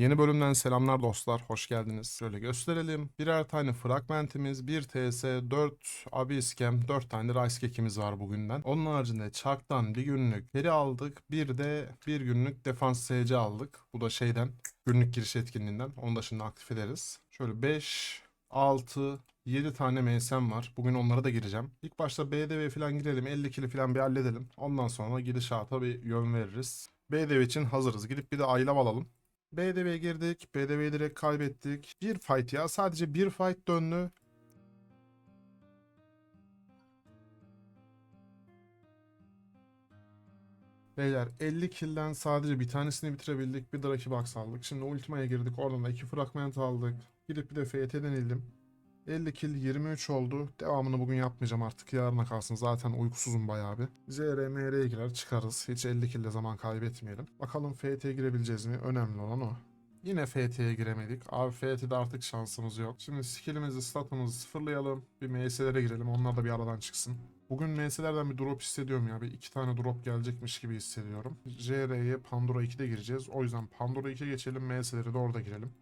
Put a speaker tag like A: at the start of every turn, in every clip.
A: Yeni bölümden selamlar dostlar, hoş geldiniz. Şöyle gösterelim. Birer tane fragmentimiz, 1 TS, 4 Abiescam, 4 tane Rice Cake'imiz var bugünden. Onun haricinde Chuck'tan bir günlük peri aldık. Bir de bir günlük defans SC aldık. Bu da şeyden, günlük giriş etkinliğinden. Onu da şimdi aktif ederiz. Şöyle 5, 6, 7 tane MSM var. Bugün onlara da gireceğim. İlk başta BDV falan girelim. 50 kili falan bir halledelim. Ondan sonra gidişata bir yön veririz. BDV için hazırız. Gidip bir de aylav alalım. BDV'ye girdik. BDV'yi direkt kaybettik. Bir fight ya. Sadece bir fight döndü. Beyler 50 kill'den sadece bir tanesini bitirebildik. Bir Draki Box aldık. Şimdi Ultima'ya girdik. Oradan da iki fragment aldık. Gidip bir de FT denildim. 50 kill 23 oldu. Devamını bugün yapmayacağım artık. Yarına kalsın. Zaten uykusuzum bayağı bir. JR, MR'ye girer çıkarız. Hiç 50 kill'de zaman kaybetmeyelim. Bakalım FT'ye girebileceğiz mi? Önemli olan o. Yine FT'ye giremedik. Abi FT'de artık şansımız yok. Şimdi skillimizi, statımızı sıfırlayalım. Bir MS'lere girelim. Onlar da bir aradan çıksın. Bugün MS'lerden bir drop hissediyorum ya. Bir iki tane drop gelecekmiş gibi hissediyorum. JR'ye Pandora 2'de gireceğiz. O yüzden Pandora 2'ye geçelim. MS'lere de orada girelim.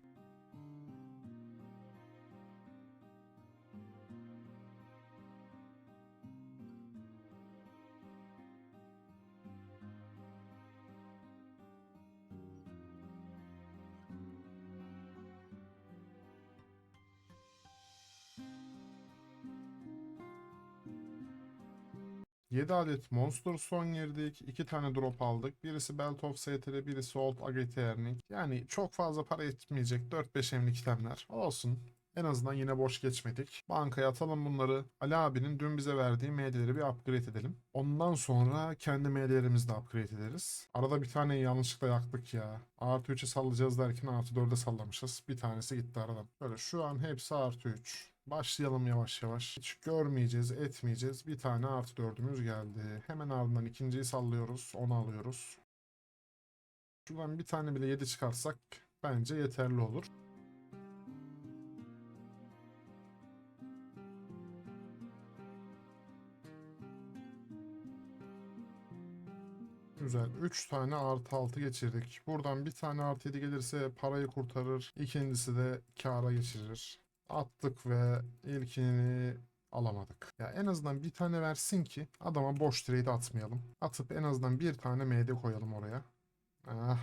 A: Yedi adet Monster Son girdik. 2 tane drop aldık. Birisi Belt of STR, birisi Old Agate Earning. Yani çok fazla para etmeyecek 4-5 emlik itemler. Olsun. En azından yine boş geçmedik. Bankaya atalım bunları. Ali abinin dün bize verdiği MD'leri bir upgrade edelim. Ondan sonra kendi MD'lerimizi de upgrade ederiz. Arada bir tane yanlışlıkla yaktık ya. Artı 3'e sallayacağız derken artı 4'e sallamışız. Bir tanesi gitti aradan. Böyle şu an hepsi artı 3. Başlayalım yavaş yavaş. Hiç görmeyeceğiz, etmeyeceğiz. Bir tane artı dördümüz geldi. Hemen ardından ikinciyi sallıyoruz. Onu alıyoruz. Şuradan bir tane bile 7 çıkarsak bence yeterli olur. Güzel. 3 tane artı 6 geçirdik. Buradan bir tane artı 7 gelirse parayı kurtarır. İkincisi de kâra geçirir. Attık ve ilkini alamadık. Ya en azından bir tane versin ki adama boş trade atmayalım. Atıp en azından bir tane MD koyalım oraya. Ah.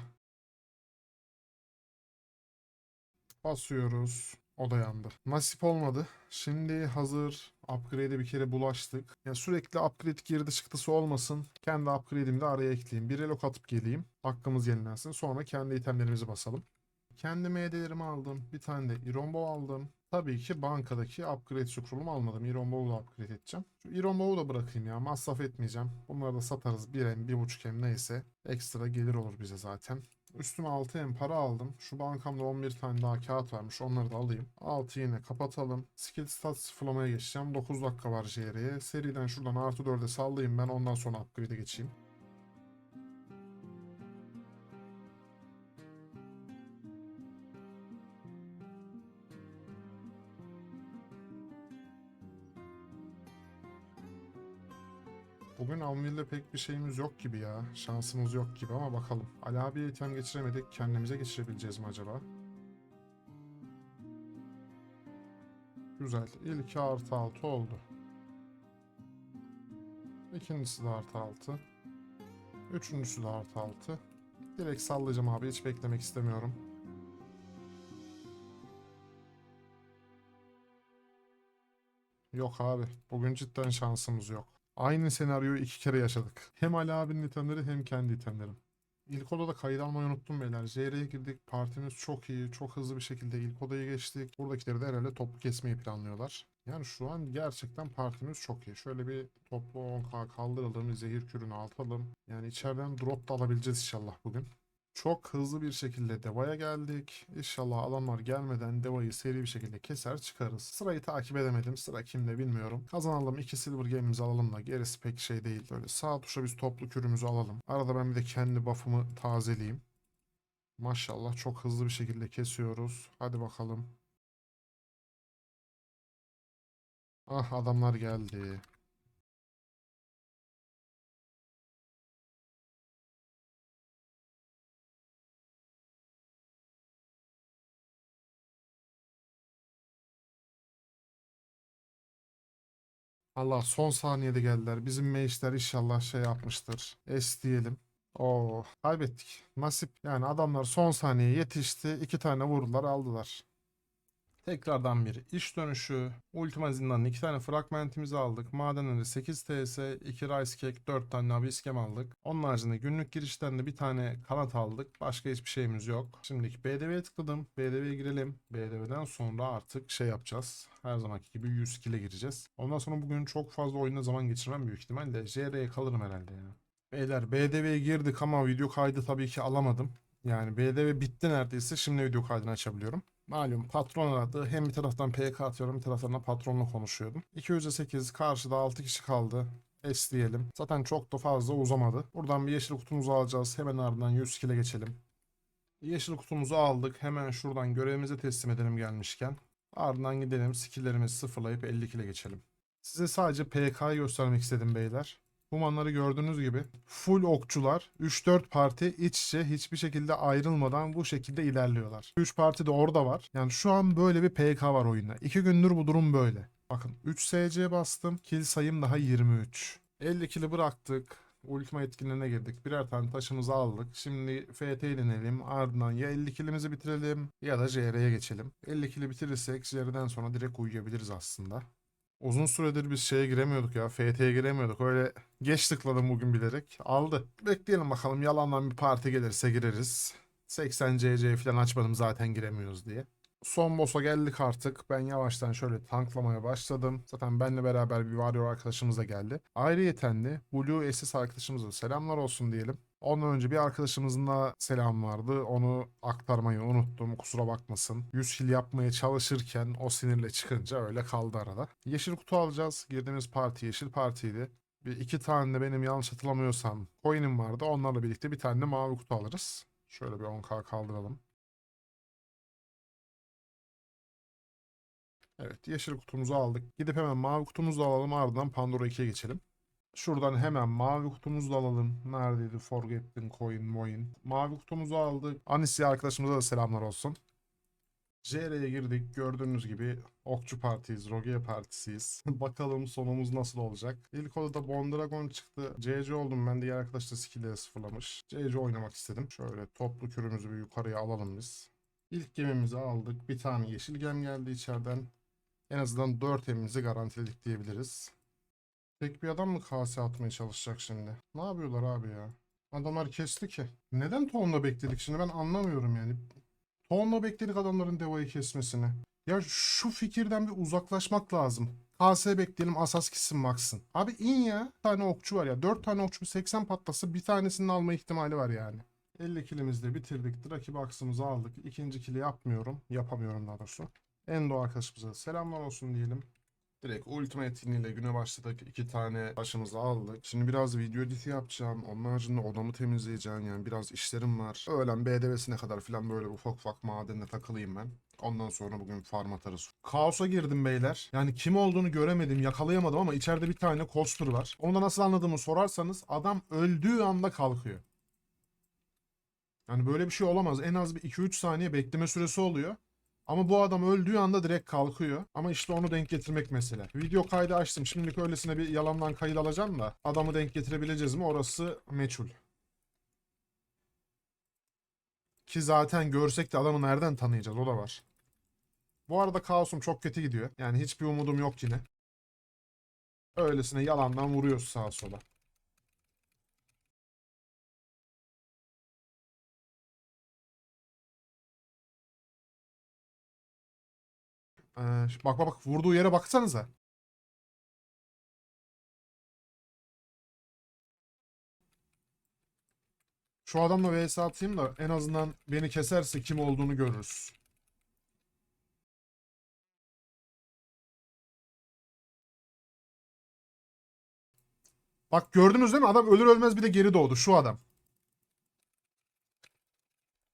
A: Basıyoruz. O da yandı. Nasip olmadı. Şimdi hazır upgrade'e bir kere bulaştık. Ya sürekli upgrade girdi çıktısı olmasın. Kendi upgrade'imi de araya ekleyeyim. Bir relok atıp geleyim. Hakkımız yenilensin. Sonra kendi itemlerimizi basalım. Kendi MD'lerimi aldım. Bir tane de Irombo aldım. Tabii ki bankadaki upgrade scroll'umu almadım. Irombo'yu da upgrade edeceğim. Şu Irombo'yu da bırakayım ya. Masraf etmeyeceğim. Bunları da satarız. 1M, 1.5M neyse. Ekstra gelir olur bize zaten. Üstüme 6M para aldım. Şu bankamda 11 tane daha kağıt varmış. Onları da alayım. 6 yine kapatalım. Skill stat sıfırlamaya geçeceğim. 9 dakika var JR'ye. Seriden şuradan artı 4'e sallayayım ben. Ondan sonra upgrade'e geçeyim. Bugün Anvil'de pek bir şeyimiz yok gibi ya. Şansımız yok gibi ama bakalım. Ali abiye item geçiremedik. Kendimize geçirebileceğiz mi acaba? Güzel. İlki artı 6 oldu. İkincisi de artı 6. Üçüncüsü de artı 6. Direkt sallayacağım abi. Hiç beklemek istemiyorum. Yok abi. Bugün cidden şansımız yok. Aynı senaryoyu iki kere yaşadık. Hem Ali abinin itemleri hem kendi itemlerim. İlk odada kayıt almayı unuttum beyler. JR'ye girdik. Partimiz çok iyi. Çok hızlı bir şekilde ilk odayı geçtik. Buradakileri de herhalde toplu kesmeyi planlıyorlar. Yani şu an gerçekten partimiz çok iyi. Şöyle bir toplu 10k kaldıralım. Zehir kürünü atalım. Yani içeriden drop da alabileceğiz inşallah bugün. Çok hızlı bir şekilde Deva'ya geldik. İnşallah adamlar gelmeden Deva'yı seri bir şekilde keser çıkarız. Sırayı takip edemedim. Sıra kimde bilmiyorum. Kazanalım. 2 silver game'imizi alalım da gerisi pek şey değil. Böyle sağ tuşa biz toplu kürümüzü alalım. Arada ben bir de kendi buff'ımı tazeleyeyim. Maşallah çok hızlı bir şekilde kesiyoruz. Hadi bakalım. Ah adamlar geldi. Allah son saniyede geldiler. Bizim meyişler inşallah şey yapmıştır. Es diyelim. Oo kaybettik. Nasip. Yani adamlar son saniye yetişti. iki tane vurdular aldılar. Tekrardan bir iş dönüşü. Ultima zindanın iki tane fragmentimizi aldık. Madenleri 8 TS, 2 rice cake, 4 tane nabiskem aldık. Onun haricinde günlük girişten de bir tane kanat aldık. Başka hiçbir şeyimiz yok. Şimdiki BDV'ye tıkladım. BDV'ye girelim. BDV'den sonra artık şey yapacağız. Her zamanki gibi 100 kile gireceğiz. Ondan sonra bugün çok fazla oyunda zaman geçirmem büyük ihtimalle. JR'ye kalırım herhalde ya. Beyler BDV'ye girdik ama video kaydı tabii ki alamadım. Yani BDV bitti neredeyse. Şimdi video kaydını açabiliyorum. Malum patron aradı. Hem bir taraftan PK atıyorum bir taraftan da patronla konuşuyordum. 208 karşıda 6 kişi kaldı. Es diyelim. Zaten çok da fazla uzamadı. Buradan bir yeşil kutumuzu alacağız. Hemen ardından 100 kile geçelim. Yeşil kutumuzu aldık. Hemen şuradan görevimizi teslim edelim gelmişken. Ardından gidelim skilllerimizi sıfırlayıp 50 kile geçelim. Size sadece PK'yı göstermek istedim beyler. Humanları gördüğünüz gibi full okçular 3-4 parti iç içe hiçbir şekilde ayrılmadan bu şekilde ilerliyorlar. 3 parti de orada var. Yani şu an böyle bir PK var oyunda. 2 gündür bu durum böyle. Bakın 3 SC bastım. Kill sayım daha 23. 50 kill'i bıraktık. Ultima etkinliğine girdik. Birer tane taşımızı aldık. Şimdi FT'ye inelim. Ardından ya 50 killimizi bitirelim ya da JR'ye geçelim. 50 kill'i bitirirsek JR'den sonra direkt uyuyabiliriz aslında. Uzun süredir biz şeye giremiyorduk ya. FT'ye giremiyorduk. Öyle geç tıkladım bugün bilerek. Aldı. Bekleyelim bakalım. Yalandan bir parti gelirse gireriz. 80 CC falan açmadım zaten giremiyoruz diye. Son boss'a geldik artık. Ben yavaştan şöyle tanklamaya başladım. Zaten benle beraber bir Warrior arkadaşımız da geldi. Ayrıyeten de Blue SS arkadaşımıza selamlar olsun diyelim. Ondan önce bir arkadaşımızın da selam vardı. Onu aktarmayı unuttum. Kusura bakmasın. 100 kill yapmaya çalışırken o sinirle çıkınca öyle kaldı arada. Yeşil kutu alacağız. Girdiğimiz parti yeşil partiydi. Bir iki tane de benim yanlış hatırlamıyorsam coin'im vardı. Onlarla birlikte bir tane de mavi kutu alırız. Şöyle bir 10k kaldıralım. Evet yeşil kutumuzu aldık. Gidip hemen mavi kutumuzu alalım ardından Pandora 2'ye geçelim. Şuradan hemen mavi kutumuzu da alalım. Neredeydi? Forgetting coin, moin. Mavi kutumuzu aldık. Anisi arkadaşımıza da selamlar olsun. JR'ye girdik. Gördüğünüz gibi Okçu Partiyiz, Roge Partisiyiz. Bakalım sonumuz nasıl olacak. İlk odada Bondragon çıktı. CC oldum ben. Diğer arkadaş da skill'leri sıfırlamış. CC oynamak istedim. Şöyle toplu kürümüzü bir yukarıya alalım biz. İlk gemimizi aldık. Bir tane yeşil gem geldi içeriden. En azından 4 emimizi garantiledik diyebiliriz. Tek bir adam mı kase atmaya çalışacak şimdi? Ne yapıyorlar abi ya? Adamlar kesti ki. Neden tonla bekledik şimdi ben anlamıyorum yani. Tonla bekledik adamların devayı kesmesini. Ya şu fikirden bir uzaklaşmak lazım. KS bekleyelim asas gitsin baksın. Abi in ya. Bir tane okçu var ya. 4 tane okçu 80 patlası bir tanesinin alma ihtimali var yani. 50 kilimizi de bitirdik. Draki box'ımızı aldık. İkinci kili yapmıyorum. Yapamıyorum daha doğrusu. Endo arkadaşımıza selamlar olsun diyelim. Direkt Ultima etkinliğiyle güne başladık. İki tane başımızı aldık. Şimdi biraz video editi yapacağım. Onun haricinde odamı temizleyeceğim. Yani biraz işlerim var. Öğlen BDV'sine kadar falan böyle ufak ufak madenle takılayım ben. Ondan sonra bugün farm atarız. Kaos'a girdim beyler. Yani kim olduğunu göremedim, yakalayamadım ama içeride bir tane coaster var. Onu nasıl anladığımı sorarsanız adam öldüğü anda kalkıyor. Yani böyle bir şey olamaz. En az bir 2-3 saniye bekleme süresi oluyor. Ama bu adam öldüğü anda direkt kalkıyor. Ama işte onu denk getirmek mesele. Video kaydı açtım. Şimdilik öylesine bir yalandan kayıt alacağım da. Adamı denk getirebileceğiz mi orası meçhul. Ki zaten görsek de adamı nereden tanıyacağız o da var. Bu arada kaosum çok kötü gidiyor. Yani hiçbir umudum yok yine. Öylesine yalandan vuruyoruz sağa sola. Ee, bak bak bak vurduğu yere baksanıza. Şu adamla vs atayım da en azından beni keserse kim olduğunu görürüz. Bak gördünüz değil mi? Adam ölür ölmez bir de geri doğdu. Şu adam.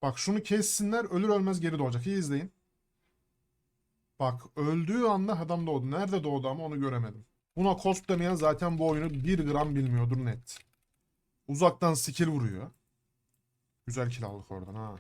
A: Bak şunu kessinler ölür ölmez geri doğacak. İyi izleyin. Bak öldüğü anda adam doğdu. Nerede doğdu ama onu göremedim. Buna cost demeyen zaten bu oyunu 1 gram bilmiyordur net. Uzaktan skill vuruyor. Güzel kill aldık oradan ha.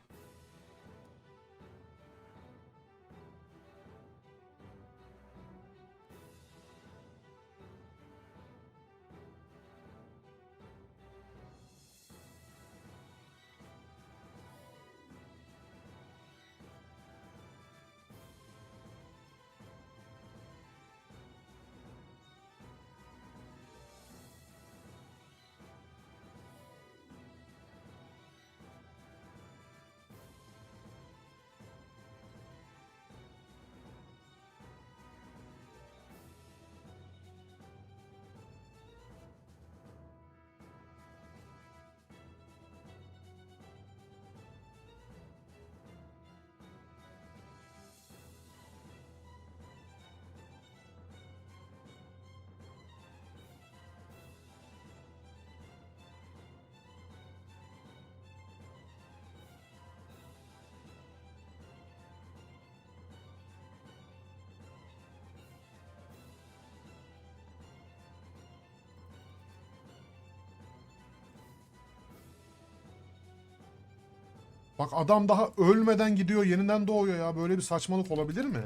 A: Bak adam daha ölmeden gidiyor yeniden doğuyor ya. Böyle bir saçmalık olabilir mi?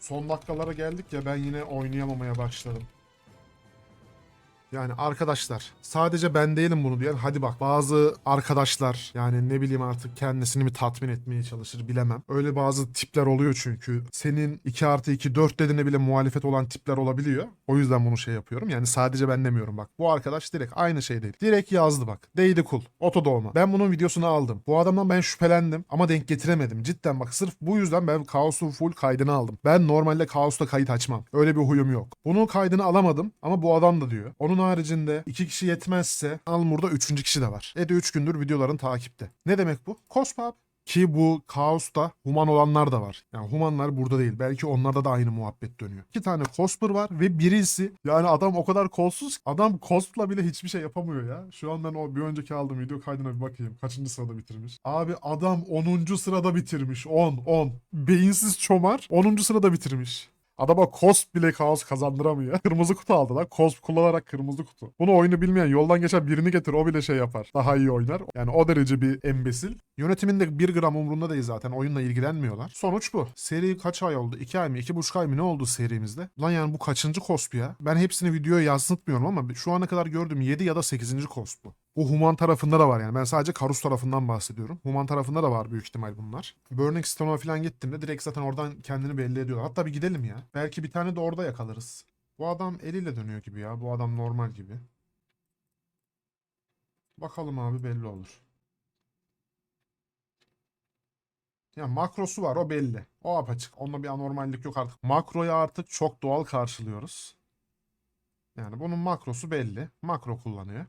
A: Son dakikalara geldik ya ben yine oynayamamaya başladım. Yani arkadaşlar sadece ben değilim bunu diyen hadi bak bazı arkadaşlar yani ne bileyim artık kendisini mi tatmin etmeye çalışır bilemem. Öyle bazı tipler oluyor çünkü senin 2 artı 2 4 dediğine bile muhalefet olan tipler olabiliyor. O yüzden bunu şey yapıyorum yani sadece ben demiyorum bak. Bu arkadaş direkt aynı şey değil. Direkt yazdı bak. Değdi kul. Oto doğma. Ben bunun videosunu aldım. Bu adamdan ben şüphelendim ama denk getiremedim. Cidden bak sırf bu yüzden ben Kaos'un full kaydını aldım. Ben normalde Kaos'ta kayıt açmam. Öyle bir huyum yok. Bunun kaydını alamadım ama bu adam da diyor. Onun haricinde iki kişi yetmezse Almur'da üçüncü kişi de var. Ede 3 gündür videoların takipte. Ne demek bu? Cospa abi. Ki bu kaosta human olanlar da var. Yani humanlar burada değil. Belki onlarda da aynı muhabbet dönüyor. İki tane cosper var ve birisi yani adam o kadar kolsuz adam cospla bile hiçbir şey yapamıyor ya. Şu an ben o bir önceki aldığım video kaydına bir bakayım. Kaçıncı sırada bitirmiş? Abi adam 10. sırada bitirmiş. 10 10. Beyinsiz çomar 10. sırada bitirmiş. Adama Cosp bile kaos kazandıramıyor. Kırmızı kutu aldı lan. Cosp kullanarak kırmızı kutu. Bunu oyunu bilmeyen yoldan geçen birini getir o bile şey yapar. Daha iyi oynar. Yani o derece bir embesil. Yönetiminde bir gram umrunda değil zaten. Oyunla ilgilenmiyorlar. Sonuç bu. Seri kaç ay oldu? 2 ay mı? 2,5 ay mı ne oldu serimizde? Lan yani bu kaçıncı Cosp ya? Ben hepsini videoya yansıtmıyorum ama şu ana kadar gördüğüm 7 ya da 8. Cosp bu. Bu Human tarafında da var yani. Ben sadece Karus tarafından bahsediyorum. Human tarafında da var büyük ihtimal bunlar. Burning Stone'a falan gittiğimde direkt zaten oradan kendini belli ediyor. Hatta bir gidelim ya. Belki bir tane de orada yakalarız. Bu adam eliyle dönüyor gibi ya. Bu adam normal gibi. Bakalım abi belli olur. Ya makrosu var o belli. O apaçık. Onda bir anormallik yok artık. Makroyu artık çok doğal karşılıyoruz. Yani bunun makrosu belli. Makro kullanıyor.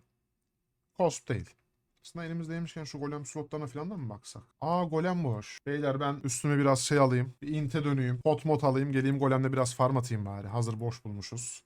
A: Cost değil. Aslında elimizdeymişken şu golem slotlarına falan da mı baksak? Aa golem boş. Beyler ben üstüme biraz şey alayım. Bir inte döneyim. Pot mot alayım. Geleyim golemde biraz farm atayım bari. Hazır boş bulmuşuz.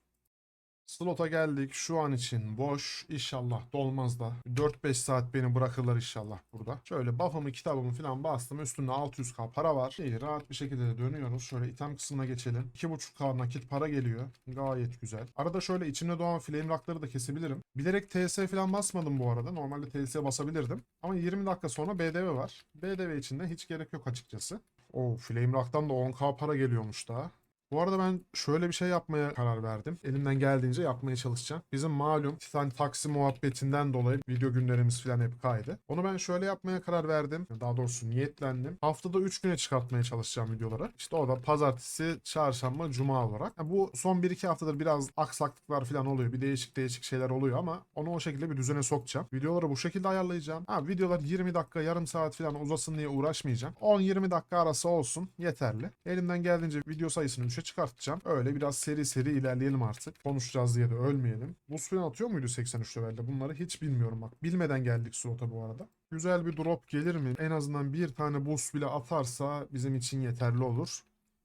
A: Slota geldik. Şu an için boş. İnşallah dolmaz da. 4-5 saat beni bırakırlar inşallah burada. Şöyle buff'ımı kitabımı falan bastım. Üstünde 600k para var. İyi rahat bir şekilde de dönüyoruz. Şöyle item kısmına geçelim. 2.5k nakit para geliyor. Gayet güzel. Arada şöyle içimde doğan flame rock'ları da kesebilirim. Bilerek TS falan basmadım bu arada. Normalde TS basabilirdim. Ama 20 dakika sonra BDV var. BDV için de hiç gerek yok açıkçası. O flame rock'tan da 10k para geliyormuş daha. Bu arada ben şöyle bir şey yapmaya karar verdim. Elimden geldiğince yapmaya çalışacağım. Bizim malum Titan taksi muhabbetinden dolayı video günlerimiz falan hep kaydı. Onu ben şöyle yapmaya karar verdim. Daha doğrusu niyetlendim. Haftada 3 güne çıkartmaya çalışacağım videoları. İşte o da pazartesi, çarşamba, cuma olarak. Yani bu son 1-2 haftadır biraz aksaklıklar falan oluyor. Bir değişik değişik şeyler oluyor ama onu o şekilde bir düzene sokacağım. Videoları bu şekilde ayarlayacağım. Ha videolar 20 dakika, yarım saat falan uzasın diye uğraşmayacağım. 10-20 dakika arası olsun yeterli. Elimden geldiğince video sayısını 3'e çıkartacağım. Öyle biraz seri seri ilerleyelim artık. Konuşacağız diye de ölmeyelim. Buz falan atıyor muydu 83 levelde? Bunları hiç bilmiyorum bak. Bilmeden geldik slota bu arada. Güzel bir drop gelir mi? En azından bir tane boost bile atarsa bizim için yeterli olur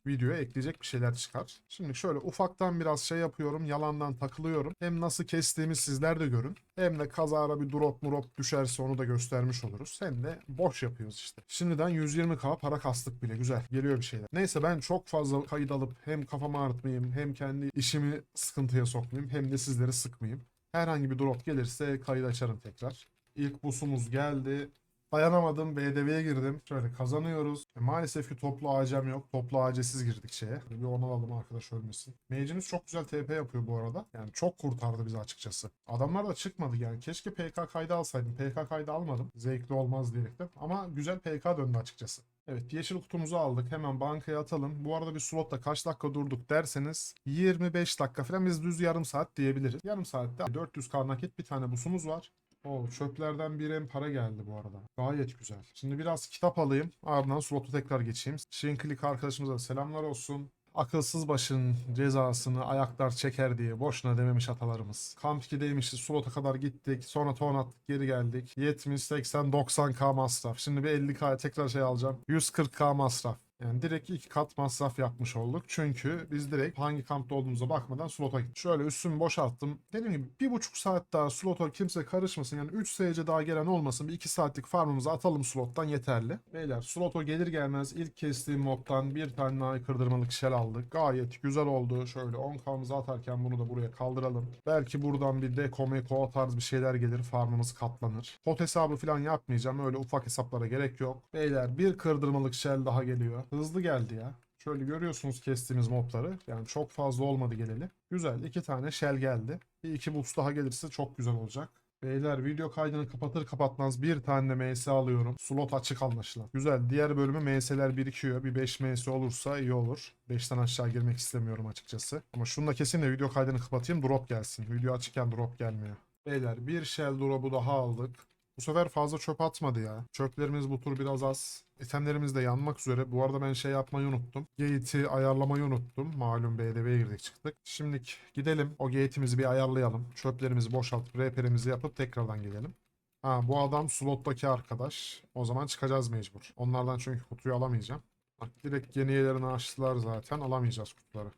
A: videoya ekleyecek bir şeyler çıkar. Şimdi şöyle ufaktan biraz şey yapıyorum. Yalandan takılıyorum. Hem nasıl kestiğimi sizler de görün. Hem de kazara bir drop murop düşerse onu da göstermiş oluruz. Hem de boş yapıyoruz işte. Şimdiden 120k para kastık bile. Güzel. Geliyor bir şeyler. Neyse ben çok fazla kayıt alıp hem kafamı ağrıtmayayım hem kendi işimi sıkıntıya sokmayayım hem de sizleri sıkmayayım. Herhangi bir drop gelirse kayıt açarım tekrar. İlk busumuz geldi. Dayanamadım. BDV'ye girdim. Şöyle kazanıyoruz. E, maalesef ki toplu AC'm yok. Toplu AC'siz girdik şeye. Bir onu alalım arkadaş ölmesin. Mage'imiz çok güzel TP yapıyor bu arada. Yani çok kurtardı bizi açıkçası. Adamlar da çıkmadı yani. Keşke PK kaydı alsaydım. PK kaydı almadım. Zevkli olmaz diyerekten. Ama güzel PK döndü açıkçası. Evet yeşil kutumuzu aldık. Hemen bankaya atalım. Bu arada bir slotta kaç dakika durduk derseniz 25 dakika falan biz düz yarım saat diyebiliriz. Yarım saatte 400k nakit bir tane busumuz var. Oo, çöplerden bir em para geldi bu arada. Gayet güzel. Şimdi biraz kitap alayım. Ardından slotu tekrar geçeyim. Shinklik arkadaşımıza da selamlar olsun. Akılsız başın cezasını ayaklar çeker diye boşuna dememiş atalarımız. Kamp 2'deymişiz. Slota kadar gittik. Sonra ton attık. Geri geldik. 70, 80, 90k masraf. Şimdi bir 50k tekrar şey alacağım. 140k masraf. Yani direkt iki kat masraf yapmış olduk. Çünkü biz direkt hangi kampta olduğumuza bakmadan slota gittik. Şöyle üstümü boşalttım. Dediğim gibi bir buçuk saat daha slota kimse karışmasın. Yani 3 SC daha gelen olmasın. Bir 2 saatlik farmımızı atalım slottan yeterli. Beyler slota gelir gelmez ilk kestiğim mobtan bir tane daha kırdırmalık shell aldık. Gayet güzel oldu. Şöyle 10k'mızı atarken bunu da buraya kaldıralım. Belki buradan bir deko meko tarz bir şeyler gelir. Farmımız katlanır. Pot hesabı falan yapmayacağım. Öyle ufak hesaplara gerek yok. Beyler bir kırdırmalık shell daha geliyor. Hızlı geldi ya. Şöyle görüyorsunuz kestiğimiz mobları. Yani çok fazla olmadı geleli. Güzel. iki tane shell geldi. Bir iki boost daha gelirse çok güzel olacak. Beyler video kaydını kapatır kapatmaz bir tane MS alıyorum. Slot açık anlaşılan. Güzel. Diğer bölümü MS'ler birikiyor. Bir 5 MS olursa iyi olur. 5'ten aşağı girmek istemiyorum açıkçası. Ama şunu da kesin de video kaydını kapatayım. Drop gelsin. Video açıkken drop gelmiyor. Beyler bir shell drop'u daha aldık. Bu sefer fazla çöp atmadı ya. Çöplerimiz bu tur biraz az. İtemlerimiz de yanmak üzere. Bu arada ben şey yapmayı unuttum. Gate'i ayarlamayı unuttum. Malum BDV'ye girdik çıktık. Şimdi gidelim. O gate'imizi bir ayarlayalım. Çöplerimizi boşaltıp reperimizi yapıp tekrardan gelelim. Ha bu adam slottaki arkadaş. O zaman çıkacağız mecbur. Onlardan çünkü kutuyu alamayacağım. Bak direkt yeni yerlerini açtılar zaten. Alamayacağız kutuları.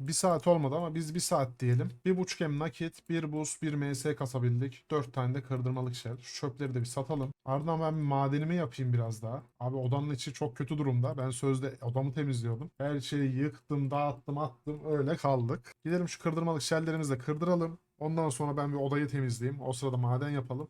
A: Bir saat olmadı ama biz bir saat diyelim. Bir buçuk em nakit, bir buz, bir ms kasabildik. Dört tane de kırdırmalık shell. Şu çöpleri de bir satalım. Ardından ben madenimi yapayım biraz daha. Abi odanın içi çok kötü durumda. Ben sözde odamı temizliyordum. Her şeyi yıktım, dağıttım, attım. Öyle kaldık. Gidelim şu kırdırmalık shelllerimizi de kırdıralım. Ondan sonra ben bir odayı temizleyeyim. O sırada maden yapalım.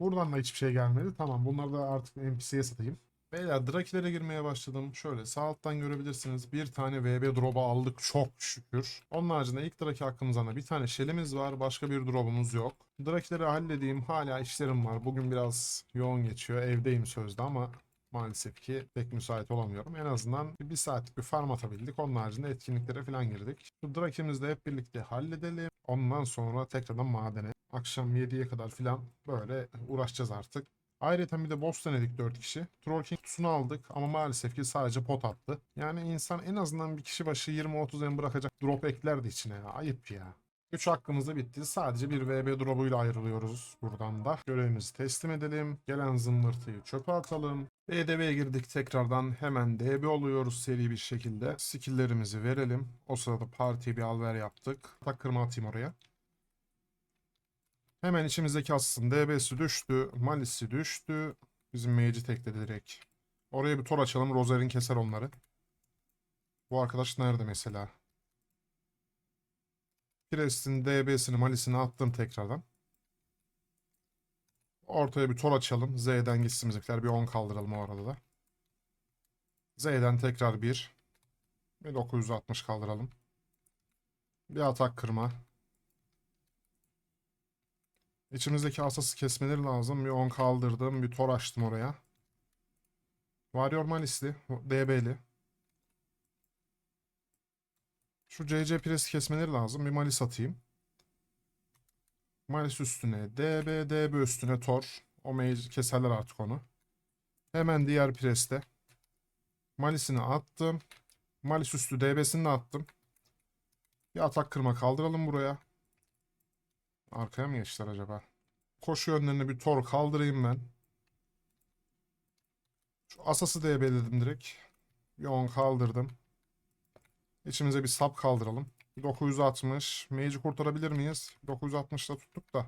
A: Buradan da hiçbir şey gelmedi. Tamam bunları da artık NPC'ye satayım. Beyler Drakilere girmeye başladım. Şöyle sağ alttan görebilirsiniz. Bir tane VB drop'u aldık çok şükür. Onun haricinde ilk Draki hakkımızdan da bir tane şelimiz var. Başka bir drop'umuz yok. Drakileri halledeyim. Hala işlerim var. Bugün biraz yoğun geçiyor. Evdeyim sözde ama maalesef ki pek müsait olamıyorum. En azından bir saatlik bir farm atabildik. Onun haricinde etkinliklere falan girdik. Şu Drakimizi de hep birlikte halledelim. Ondan sonra tekrardan madene. Akşam 7'ye kadar falan böyle uğraşacağız artık. Ayrıca bir de boss denedik 4 kişi. Troll King kutusunu aldık ama maalesef ki sadece pot attı. Yani insan en azından bir kişi başı 20-30 em bırakacak drop eklerdi içine ya. Ayıp ya. 3 hakkımız da bitti. Sadece bir VB drop'uyla ayrılıyoruz buradan da. Görevimizi teslim edelim. Gelen zımbırtıyı çöpe atalım. BDV'ye girdik tekrardan. Hemen DB oluyoruz seri bir şekilde. Skill'lerimizi verelim. O sırada partiye bir alver yaptık. Tak kırma atayım oraya. Hemen içimizdeki aslında DB'si düştü. Malis'i düştü. Bizim mage'i tekledi direkt. Oraya bir tor açalım. Roser'in keser onları. Bu arkadaş nerede mesela? Priest'in DB'sini Malis'ini attım tekrardan. Ortaya bir tor açalım. Z'den gitsin bizimkiler. Bir 10 kaldıralım o arada da. Z'den tekrar 1. Bir 960 kaldıralım. Bir atak kırma. İçimizdeki asası kesmeleri lazım. Bir 10 kaldırdım. Bir tor açtım oraya. Warrior Malis'li. DB'li. Şu CC Press'i kesmeleri lazım. Bir Malis atayım. Malis üstüne DB, DB üstüne Tor. O mage keserler artık onu. Hemen diğer Press'te. Malis'ini attım. Malis üstü DB'sini de attım. Bir atak kırma kaldıralım buraya. Arkaya mı geçtiler acaba? Koşu yönlerine bir tor kaldırayım ben. Şu asası DB'ledim direkt. Bir 10 kaldırdım. İçimize bir sap kaldıralım. Bir 960. Mage'i kurtarabilir miyiz? 960'da tuttuk da.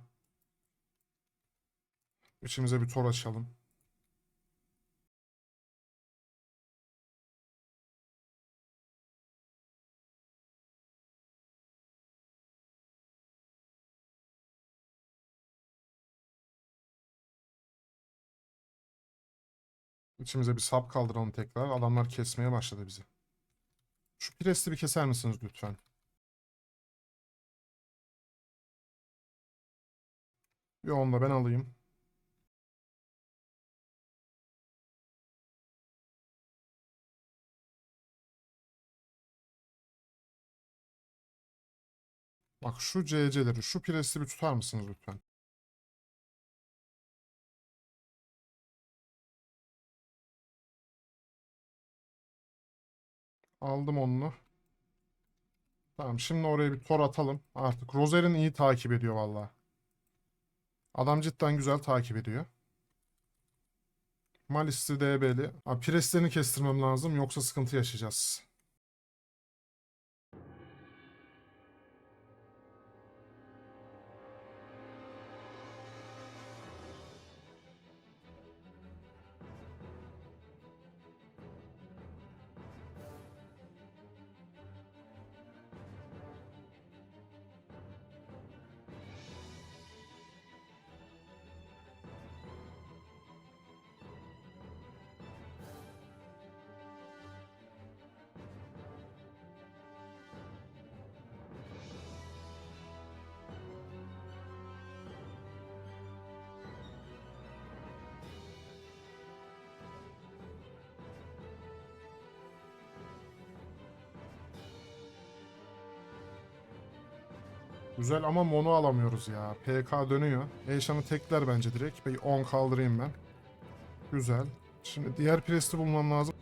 A: İçimize bir tor açalım. İçimize bir sap kaldıralım tekrar. Adamlar kesmeye başladı bizi. Şu presti bir keser misiniz lütfen? Bir onu da ben alayım. Bak şu CC'leri, şu presti bir tutar mısınız lütfen? Aldım onu. Tamam şimdi oraya bir tor atalım. Artık Roser'in iyi takip ediyor valla. Adam cidden güzel takip ediyor. Malisli DB'li. Preslerini kestirmem lazım yoksa sıkıntı yaşayacağız. Güzel ama mono alamıyoruz ya. PK dönüyor. Eşan'ı tekler bence direkt. Bir 10 kaldırayım ben. Güzel. Şimdi diğer presti bulmam lazım.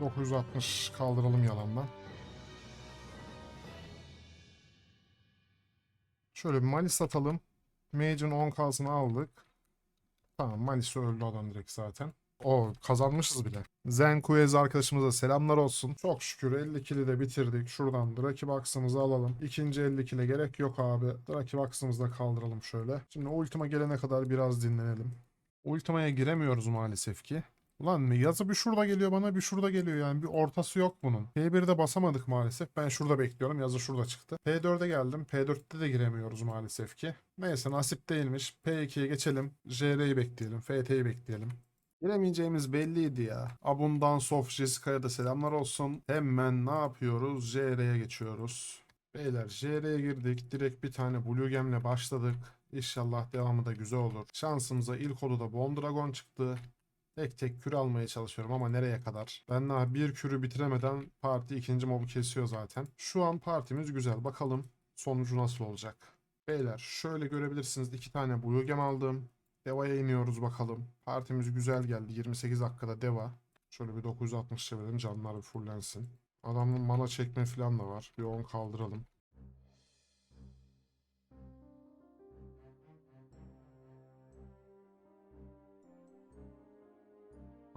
A: 960 kaldıralım yalandan. Şöyle bir Malis atalım. Mage'in 10k'sını aldık. Tamam Malis öldü adam direkt zaten. O kazanmışız bile. Zen Quez arkadaşımıza selamlar olsun. Çok şükür 50 kili de bitirdik. Şuradan Draki Box'ımızı alalım. İkinci 50 kile gerek yok abi. Draki Box'ımızı da kaldıralım şöyle. Şimdi Ultima gelene kadar biraz dinlenelim. Ultima'ya giremiyoruz maalesef ki. Ulan yazı bir şurada geliyor bana bir şurada geliyor yani bir ortası yok bunun. P1'de basamadık maalesef. Ben şurada bekliyorum. Yazı şurada çıktı. P4'e geldim. P4'te de giremiyoruz maalesef ki. Neyse nasip değilmiş. P2'ye geçelim. JR'yi bekleyelim. FT'yi bekleyelim. Giremeyeceğimiz belliydi ya. Abundance of Jessica'ya da selamlar olsun. Hemen ne yapıyoruz? JR'ye geçiyoruz. Beyler JR'ye girdik. Direkt bir tane Blue Gem'le başladık. İnşallah devamı da güzel olur. Şansımıza ilk oduda Bone Dragon çıktı. Tek tek kür almaya çalışıyorum ama nereye kadar? Ben daha bir kürü bitiremeden parti ikinci mobu kesiyor zaten. Şu an partimiz güzel. Bakalım sonucu nasıl olacak? Beyler şöyle görebilirsiniz. iki tane Blue Gem aldım. Deva'ya iniyoruz bakalım. Partimiz güzel geldi. 28 dakikada Deva. Şöyle bir 960 çevirelim canlar bir fullensin. Adamın mana çekme falan da var. Bir 10 kaldıralım.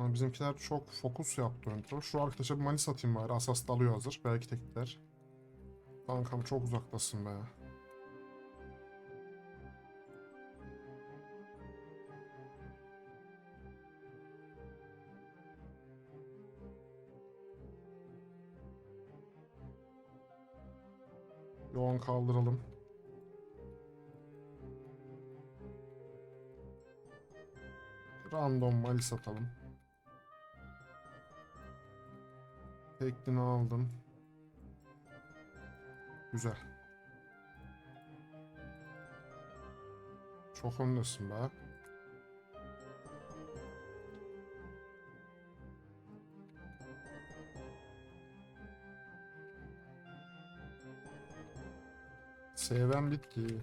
A: Ama bizimkiler çok fokus yaptı ön. Şu arkadaşa bir malis atayım bari. Asas da alıyor hazır. Belki tekler. Kankam çok uzaktasın be. Yoğun kaldıralım. Random malis atalım. Teklini aldım. Güzel. Çok öndesin be. Seven bitki.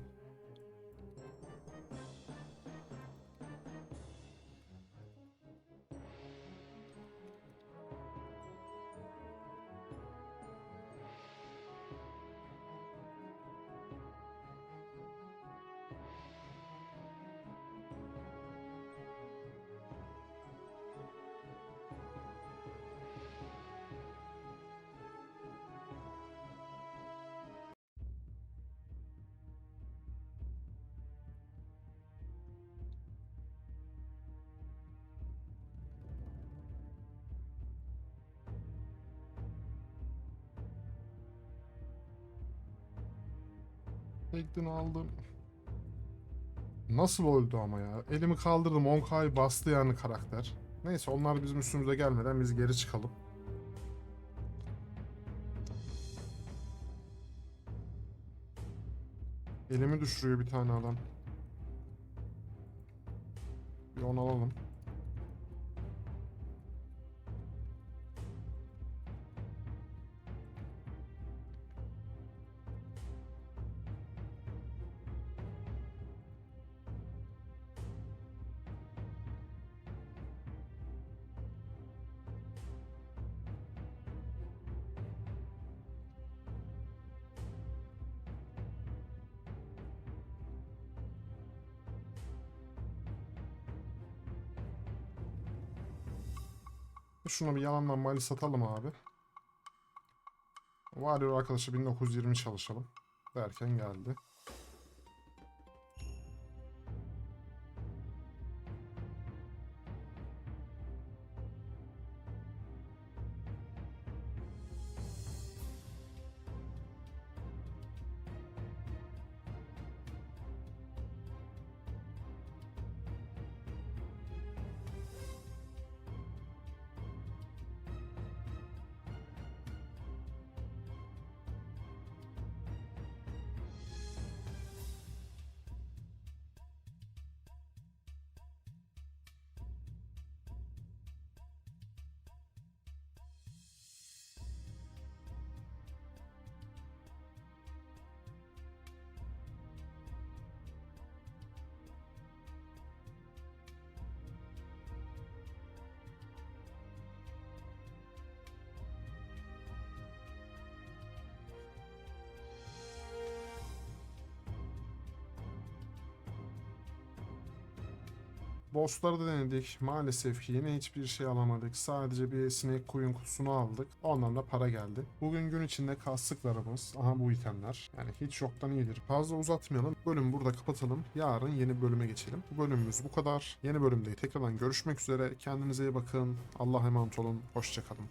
A: Bektin aldım. Nasıl oldu ama ya? Elimi kaldırdım 10K'yı bastı yani karakter. Neyse onlar bizim üstümüze gelmeden biz geri çıkalım. Elimi düşürüyor bir tane adam. Bir onu alalım. Şuna bir yalandan mali satalım abi. Warrior arkadaşı 1920 çalışalım. Derken geldi. Bossları da denedik. Maalesef ki yine hiçbir şey alamadık. Sadece bir sinek kuyun kutusunu aldık. Ondan da para geldi. Bugün gün içinde kastıklarımız. Aha bu itemler. Yani hiç yoktan iyidir. Fazla uzatmayalım. Bölümü burada kapatalım. Yarın yeni bölüme geçelim. Bu bölümümüz bu kadar. Yeni bölümde tekrardan görüşmek üzere. Kendinize iyi bakın. Allah'a emanet olun. Hoşçakalın.